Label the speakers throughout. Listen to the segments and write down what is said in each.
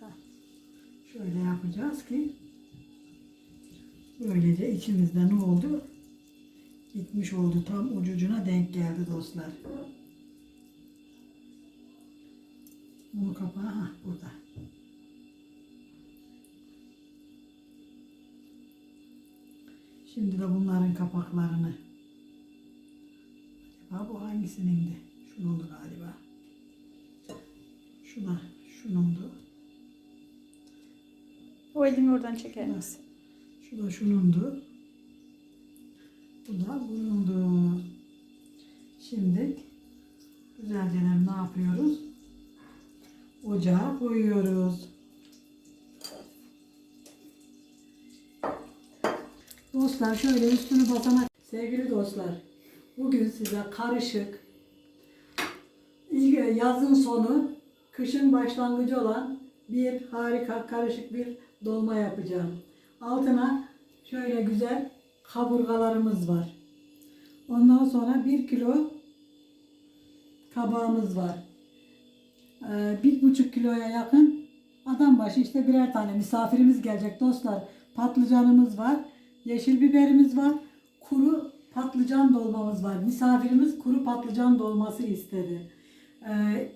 Speaker 1: Ha.
Speaker 2: Şöyle yapacağız ki böylece içimizde ne oldu? Gitmiş oldu. Tam ucucuna denk geldi dostlar. Bunu kapağı ha, burada. Şimdi de bunların kapaklarını. Acaba bu hangisinin de? Şunundu galiba. Şu da şunundu.
Speaker 1: O elini oradan çeker misin?
Speaker 2: Şu da şunundu. Bu da bunundu. Şimdi güzelce ne yapıyoruz? Ocağa koyuyoruz. Dostlar şöyle üstünü basamak. Sevgili dostlar, bugün size karışık, yazın sonu, kışın başlangıcı olan bir harika karışık bir dolma yapacağım. Altına şöyle güzel kaburgalarımız var. Ondan sonra bir kilo kabağımız var. Ee, bir buçuk kiloya yakın adam başı işte birer tane misafirimiz gelecek dostlar. Patlıcanımız var, yeşil biberimiz var, kuru patlıcan dolmamız var. Misafirimiz kuru patlıcan dolması istedi. Ee,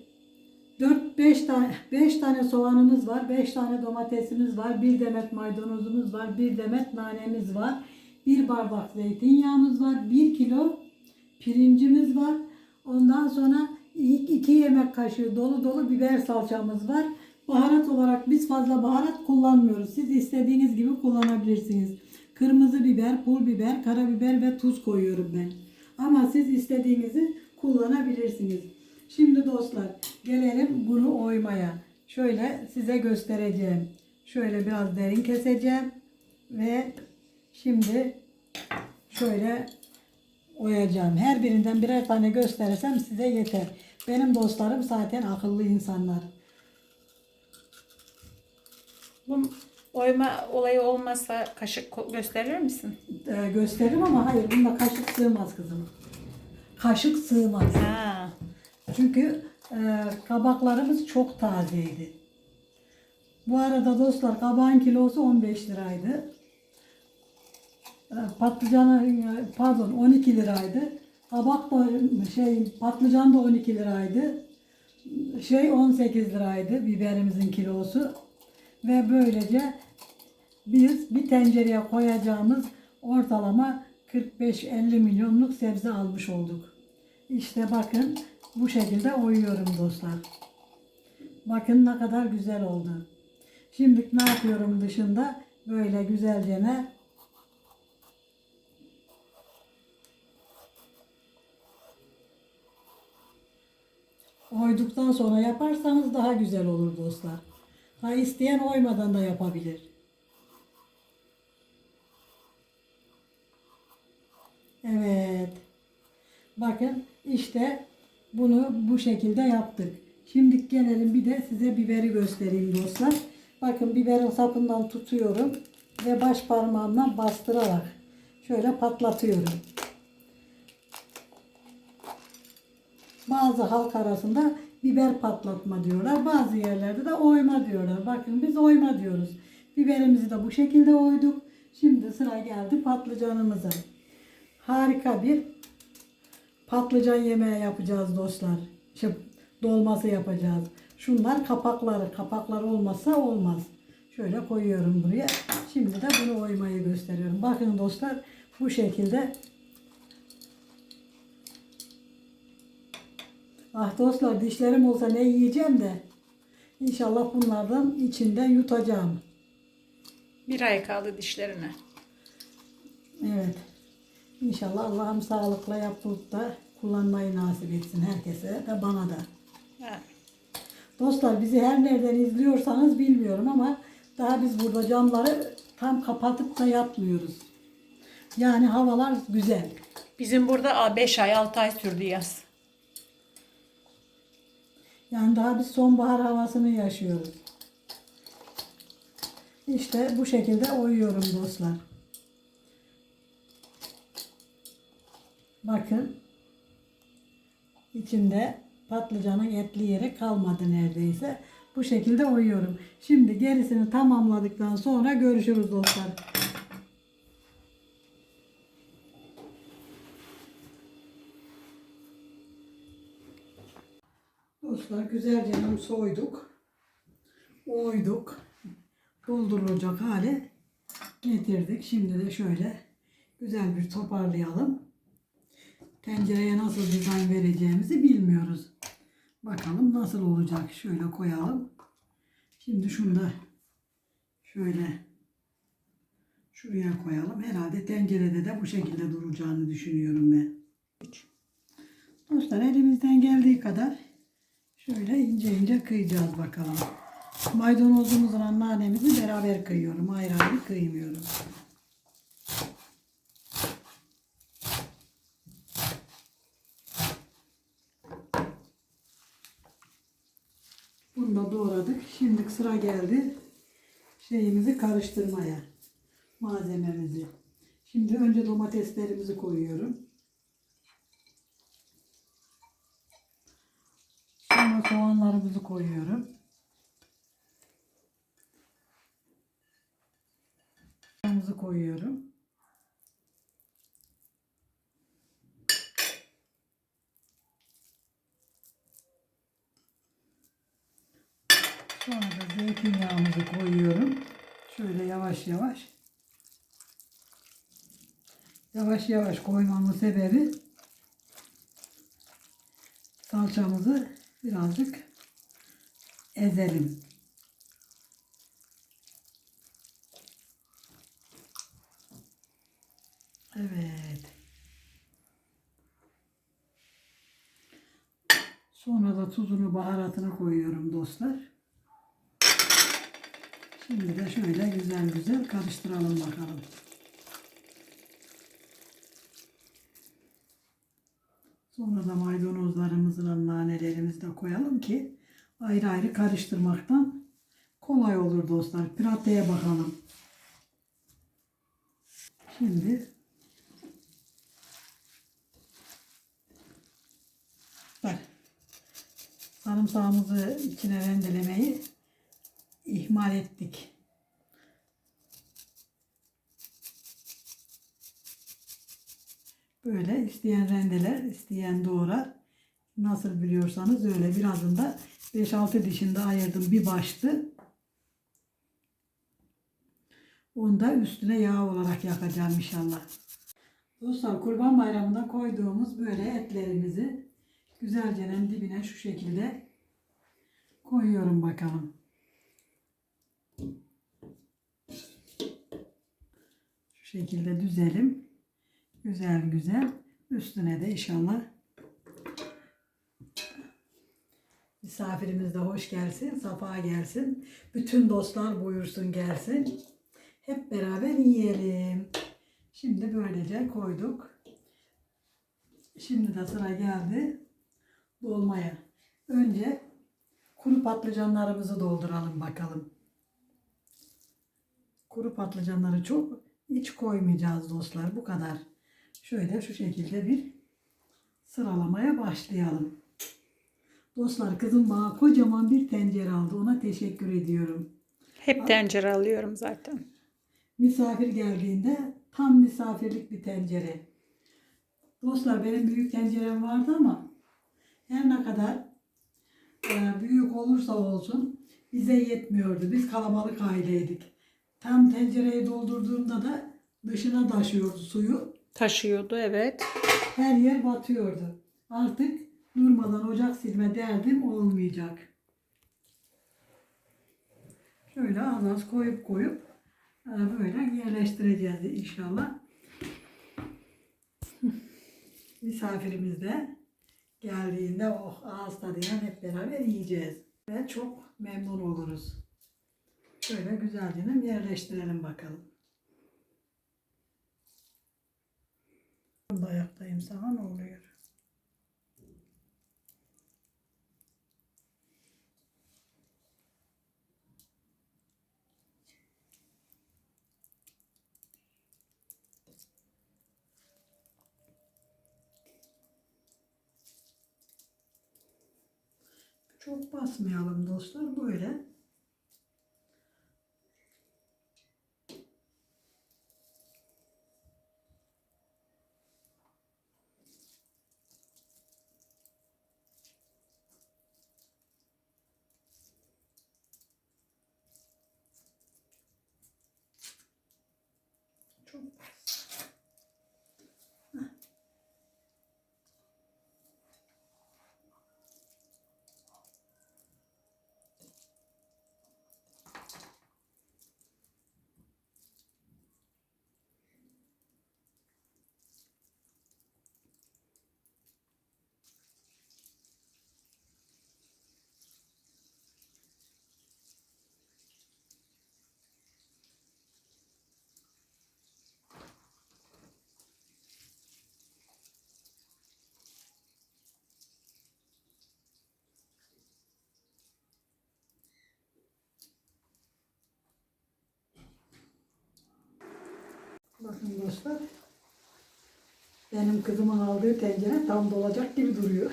Speaker 2: 4-5 tane 5 tane soğanımız var, 5 tane domatesimiz var, bir demet maydanozumuz var, bir demet nanemiz var, bir bardak zeytinyağımız var, 1 kilo pirincimiz var. Ondan sonra 2 yemek kaşığı dolu dolu biber salçamız var. Baharat olarak biz fazla baharat kullanmıyoruz. Siz istediğiniz gibi kullanabilirsiniz. Kırmızı biber, pul biber, karabiber ve tuz koyuyorum ben. Ama siz istediğinizi kullanabilirsiniz. Şimdi dostlar gelelim bunu oymaya. Şöyle size göstereceğim. Şöyle biraz derin keseceğim. Ve şimdi şöyle oyacağım. Her birinden birer tane gösterirsem size yeter. Benim dostlarım zaten akıllı insanlar.
Speaker 1: Bu oyma olayı olmazsa kaşık gösterir misin?
Speaker 2: Ee, gösteririm ama hayır bunda kaşık sığmaz kızım. Kaşık sığmaz.
Speaker 1: Ha.
Speaker 2: Çünkü e, kabaklarımız çok tazeydi. Bu arada dostlar kabağın kilosu 15 liraydı. E, patlıcanı pardon 12 liraydı. Kabak da şey patlıcan da 12 liraydı. Şey 18 liraydı biberimizin kilosu. Ve böylece biz bir tencereye koyacağımız ortalama 45-50 milyonluk sebze almış olduk. İşte bakın bu şekilde oyuyorum dostlar. Bakın ne kadar güzel oldu. Şimdi ne yapıyorum dışında? Böyle güzelce ne? Oyduktan sonra yaparsanız daha güzel olur dostlar. Ha isteyen oymadan da yapabilir. Evet. Bakın işte bunu bu şekilde yaptık. Şimdi gelelim bir de size biberi göstereyim dostlar. Bakın biberin sapından tutuyorum ve baş parmağımla bastırarak şöyle patlatıyorum. Bazı halk arasında biber patlatma diyorlar. Bazı yerlerde de oyma diyorlar. Bakın biz oyma diyoruz. Biberimizi de bu şekilde oyduk. Şimdi sıra geldi patlıcanımıza. Harika bir patlıcan yemeği yapacağız dostlar. Şey, dolması yapacağız. Şunlar kapakları. Kapakları olmazsa olmaz. Şöyle koyuyorum buraya. Şimdi de bunu oymayı gösteriyorum. Bakın dostlar bu şekilde. Ah dostlar dişlerim olsa ne yiyeceğim de. İnşallah bunlardan içinden yutacağım.
Speaker 1: Bir ay kaldı dişlerine.
Speaker 2: Evet. İnşallah Allah'ım sağlıkla yapıp da kullanmayı nasip etsin herkese de bana da.
Speaker 1: Ha.
Speaker 2: Dostlar bizi her nereden izliyorsanız bilmiyorum ama daha biz burada camları tam kapatıp da yatmıyoruz. Yani havalar güzel.
Speaker 1: Bizim burada 5 ay 6 ay sürdü yaz.
Speaker 2: Yani daha biz sonbahar havasını yaşıyoruz. İşte bu şekilde oyuyorum dostlar. Bakın. İçinde patlıcanın etli yeri kalmadı neredeyse. Bu şekilde oyuyorum. Şimdi gerisini tamamladıktan sonra görüşürüz dostlar. Dostlar güzelce hem soyduk. Oyduk. Doldurulacak hale getirdik. Şimdi de şöyle güzel bir toparlayalım. Tencereye nasıl dizayn vereceğimizi bilmiyoruz. Bakalım nasıl olacak. Şöyle koyalım. Şimdi şunu da şöyle şuraya koyalım. Herhalde tencerede de bu şekilde duracağını düşünüyorum ben. Dostlar elimizden geldiği kadar şöyle ince ince kıyacağız bakalım. Maydanozumuzla nanemizi beraber kıyıyorum. Ayrı ayrı kıymıyorum. Bunu da doğradık. Şimdi sıra geldi şeyimizi karıştırmaya. Malzememizi. Şimdi önce domateslerimizi koyuyorum. Sonra soğanlarımızı koyuyorum. Soğanımızı koyuyorum. Sonra da zeytinyağımızı koyuyorum. Şöyle yavaş yavaş. Yavaş yavaş koymamın sebebi salçamızı birazcık ezelim. Evet. Sonra da tuzunu, baharatını koyuyorum dostlar. Şimdi de şöyle güzel güzel karıştıralım bakalım. Sonra da maydanozlarımızla nanelerimizi de koyalım ki ayrı ayrı karıştırmaktan kolay olur dostlar. Prateye bakalım. Şimdi bak sarımsağımızı içine rendelemeyi ihmal ettik. Böyle isteyen rendeler, isteyen doğrar. Nasıl biliyorsanız öyle. Birazını da 5-6 dişinde ayırdım. Bir baştı. Onu da üstüne yağ olarak yakacağım inşallah. Dostlar kurban bayramında koyduğumuz böyle etlerimizi güzelce dibine şu şekilde koyuyorum bakalım. Şekilde düzelim. Güzel güzel. Üstüne de inşallah misafirimiz de hoş gelsin, safa gelsin. Bütün dostlar buyursun gelsin. Hep beraber yiyelim. Şimdi böylece koyduk. Şimdi de sıra geldi dolmaya. Önce kuru patlıcanlarımızı dolduralım bakalım. Kuru patlıcanları çok hiç koymayacağız dostlar. Bu kadar. Şöyle şu şekilde bir sıralamaya başlayalım. Dostlar kızım bana kocaman bir tencere aldı. Ona teşekkür ediyorum.
Speaker 1: Hep tencere alıyorum zaten.
Speaker 2: Misafir geldiğinde tam misafirlik bir tencere. Dostlar benim büyük tencerem vardı ama her ne kadar e, büyük olursa olsun bize yetmiyordu. Biz kalabalık aileydik. Tam tencereyi doldurduğumda da dışına taşıyordu suyu.
Speaker 1: Taşıyordu evet.
Speaker 2: Her yer batıyordu. Artık durmadan ocak silme derdim olmayacak. Şöyle az az koyup koyup e, böyle yerleştireceğiz inşallah. Misafirimiz de geldiğinde oh ağız tadıyla hep beraber yiyeceğiz. Ve çok memnun oluruz. Şöyle güzelce yerleştirelim bakalım. Ayaktayım sana ne oluyor? Çok basmayalım dostlar böyle. Bakın dostlar. Benim kızımın aldığı tencere tam dolacak gibi duruyor.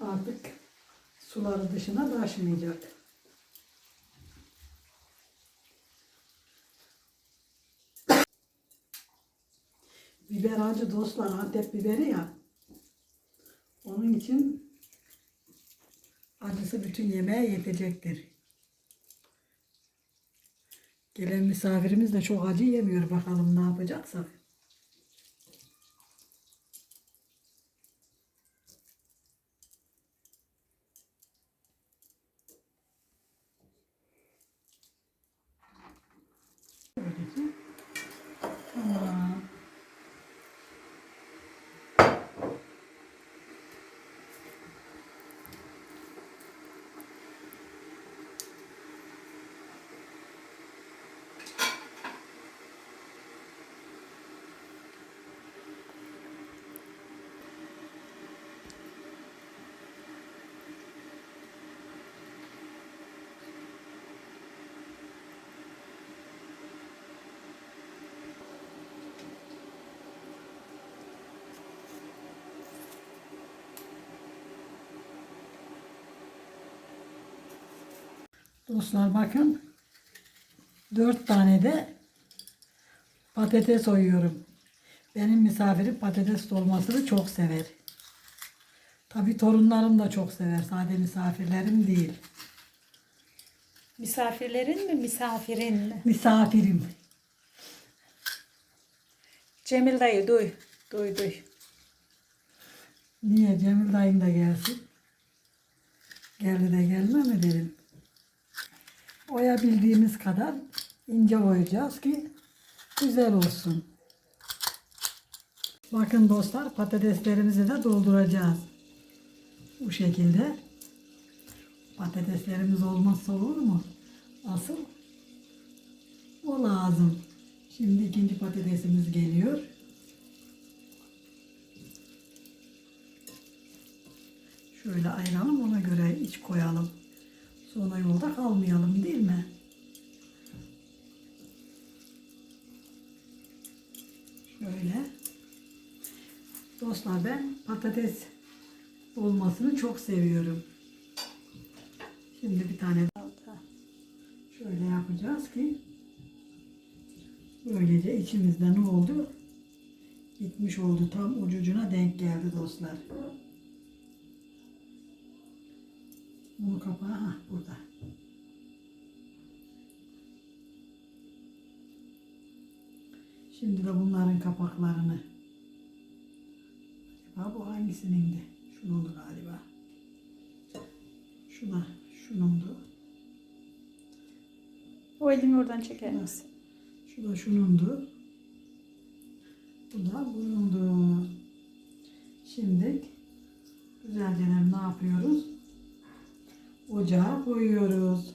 Speaker 2: Artık suları dışına taşmayacak. Acı dostlar Antep biberi ya. Onun için acısı bütün yemeğe yetecektir. Gelen misafirimiz de çok acı yemiyor. Bakalım ne yapacaksak. Böylece. Tamam. Dostlar bakın. Dört tane de patates oyuyorum. Benim misafirim patates dolmasını çok sever. Tabi torunlarım da çok sever. Sade misafirlerim değil.
Speaker 1: Misafirlerin mi misafirin mi?
Speaker 2: Misafirim.
Speaker 1: Cemil dayı duy. Duy duy.
Speaker 2: Niye Cemil dayın da gelsin? Geldi de gelme mi dedim. Oyabildiğimiz kadar ince oyacağız ki güzel olsun. Bakın dostlar patateslerimizi de dolduracağız. Bu şekilde. Patateslerimiz olmazsa olur mu? Asıl o lazım. Şimdi ikinci patatesimiz geliyor. Şöyle ayıralım ona göre iç koyalım. Sonra yolda kalmayalım değil mi? Şöyle. Dostlar ben patates olmasını çok seviyorum. Şimdi bir tane daha şöyle yapacağız ki böylece içimizde ne oldu? Bitmiş oldu. Tam ucucuna denk geldi dostlar. Bunu kapağı ha, burada. Şimdi de bunların kapaklarını. Acaba bu hangisinindi? Şunundu galiba. Şu da şunundu.
Speaker 1: O elini oradan çeker misin?
Speaker 2: Şu da şunundu. Bu da bunundu. Şimdi güzelce ne yapıyoruz? Ocağa koyuyoruz.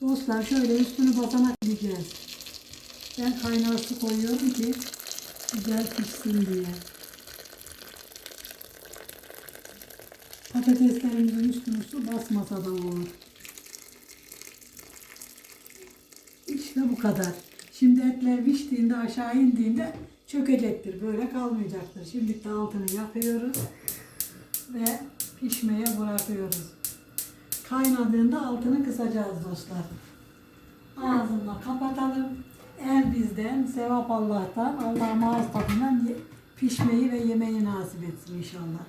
Speaker 2: Dostlar şöyle üstünü basamak yiyeceğiz. Ben kaynar su koyuyorum ki güzel pişsin diye. Patateslerimizin üstüne su basmasa da olur. İşte bu kadar. Şimdi etler piştiğinde aşağı indiğinde çökecektir. Böyle kalmayacaktır. Şimdi de altını yakıyoruz ve pişmeye bırakıyoruz. Kaynadığında altını kısacağız dostlar. Ağzını kapatalım. El bizden, sevap Allah'tan, Allah'ın ağız tadından pişmeyi ve yemeyi nasip etsin inşallah.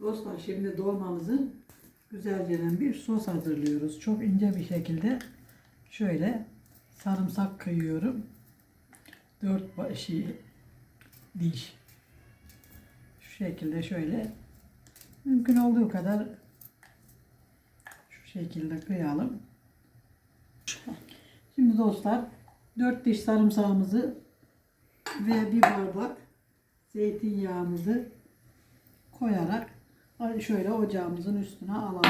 Speaker 2: Dostlar şimdi dolmamızın güzelce bir sos hazırlıyoruz. Çok ince bir şekilde şöyle sarımsak kıyıyorum. Dört başı diş. Şu şekilde şöyle mümkün olduğu kadar şu şekilde kıyalım. Şimdi dostlar dört diş sarımsağımızı ve bir bardak zeytinyağımızı koyarak şöyle ocağımızın üstüne alalım.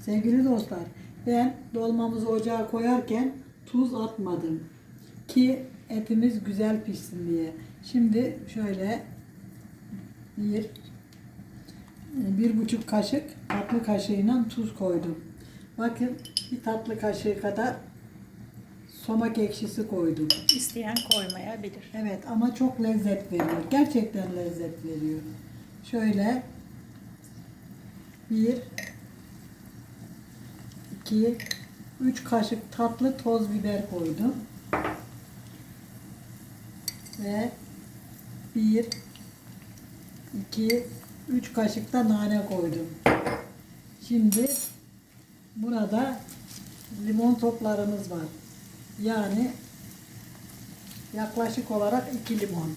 Speaker 2: Sevgili dostlar, ben dolmamızı ocağa koyarken tuz atmadım ki etimiz güzel pişsin diye. Şimdi şöyle bir bir buçuk kaşık tatlı kaşığıyla tuz koydum. Bakın bir tatlı kaşığı kadar somak ekşisi koydum.
Speaker 1: İsteyen koymayabilir.
Speaker 2: Evet ama çok lezzet veriyor. Gerçekten lezzet veriyor. Şöyle bir iki üç kaşık tatlı toz biber koydum. Ve bir iki üç kaşık da nane koydum. Şimdi burada limon toplarımız var. Yani yaklaşık olarak 2 limon.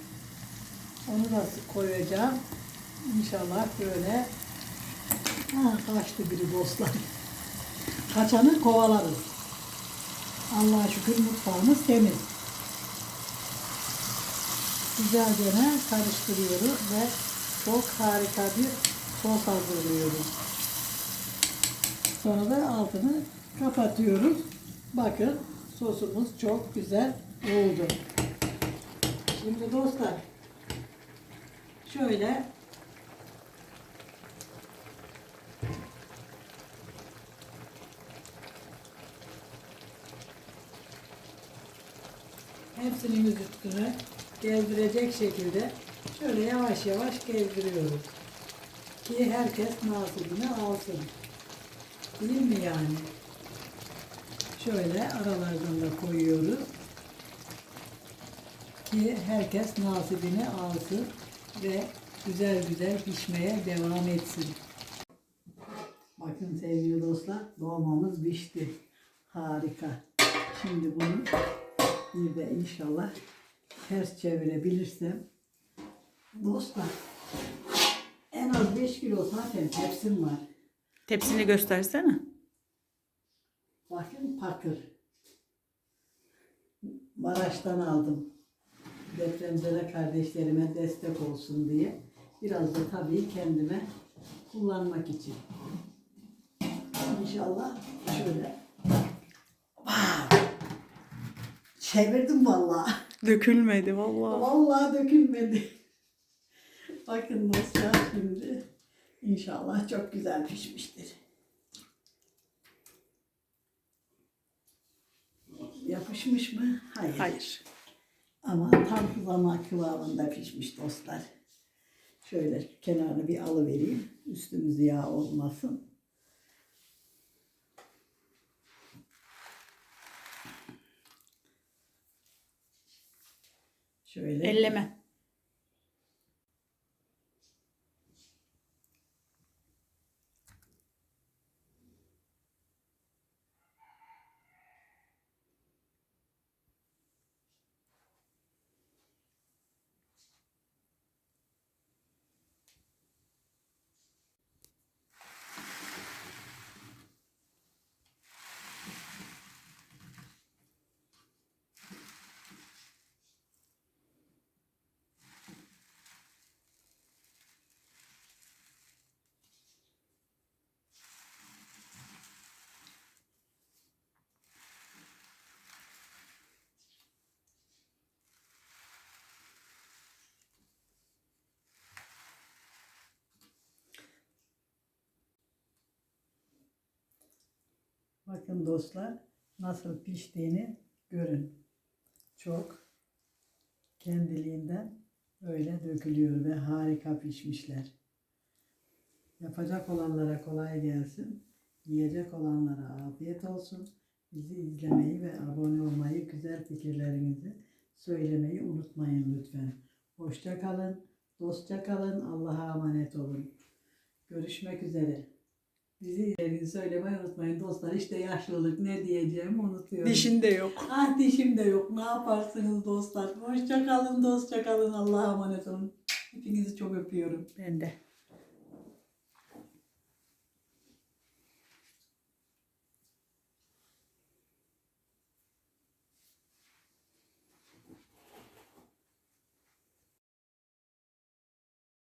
Speaker 2: Onu da koyacağım. İnşallah böyle ha, kaçtı biri dostlar. Kaçanı kovalarız. Allah'a şükür mutfağımız temiz. Güzelce karıştırıyoruz ve çok harika bir sos hazırlıyoruz. Sonra da altını kapatıyoruz. Bakın sosumuz çok güzel oldu. Şimdi dostlar şöyle hepsinin üstüne gezdirecek şekilde şöyle yavaş yavaş gezdiriyoruz. Ki herkes nasibini alsın. Değil mi yani? Şöyle aralardan da koyuyoruz. Ki herkes nasibini alsın ve güzel güzel pişmeye devam etsin. Bakın sevgili dostlar dolmamız pişti. Harika. Şimdi bunu bir de inşallah ters çevirebilirsem dostlar en az 5 kilo zaten tepsim var.
Speaker 1: Tepsini göstersene.
Speaker 2: Bakın pakır. Maraş'tan aldım. Depremzede kardeşlerime destek olsun diye. Biraz da tabii kendime kullanmak için. İnşallah şöyle. Wow! Çevirdim vallahi.
Speaker 1: Dökülmedi vallahi.
Speaker 2: Vallahi dökülmedi. Bakın dostlar şimdi. İnşallah çok güzel pişmiştir. Yapışmış mı? Hayır.
Speaker 1: Hayır.
Speaker 2: Ama tam zaman kıvamında pişmiş dostlar. Şöyle kenarını bir alıvereyim. Üstümüz yağ olmasın. Şöyle.
Speaker 1: Elleme.
Speaker 2: Bakın dostlar nasıl piştiğini görün. Çok kendiliğinden böyle dökülüyor ve harika pişmişler. Yapacak olanlara kolay gelsin. Yiyecek olanlara afiyet olsun. Bizi izlemeyi ve abone olmayı, güzel fikirlerinizi söylemeyi unutmayın lütfen. Hoşça kalın, dostça kalın, Allah'a emanet olun. Görüşmek üzere. Bizi izlediğinizi söylemeyi unutmayın dostlar. İşte yaşlılık ne diyeceğimi unutuyorum.
Speaker 1: Dişinde yok.
Speaker 2: Ah dişim de yok. Ne yaparsınız dostlar? Hoşça kalın, dostça kalın. Allah'a emanet olun. Hepinizi çok öpüyorum.
Speaker 1: Ben de.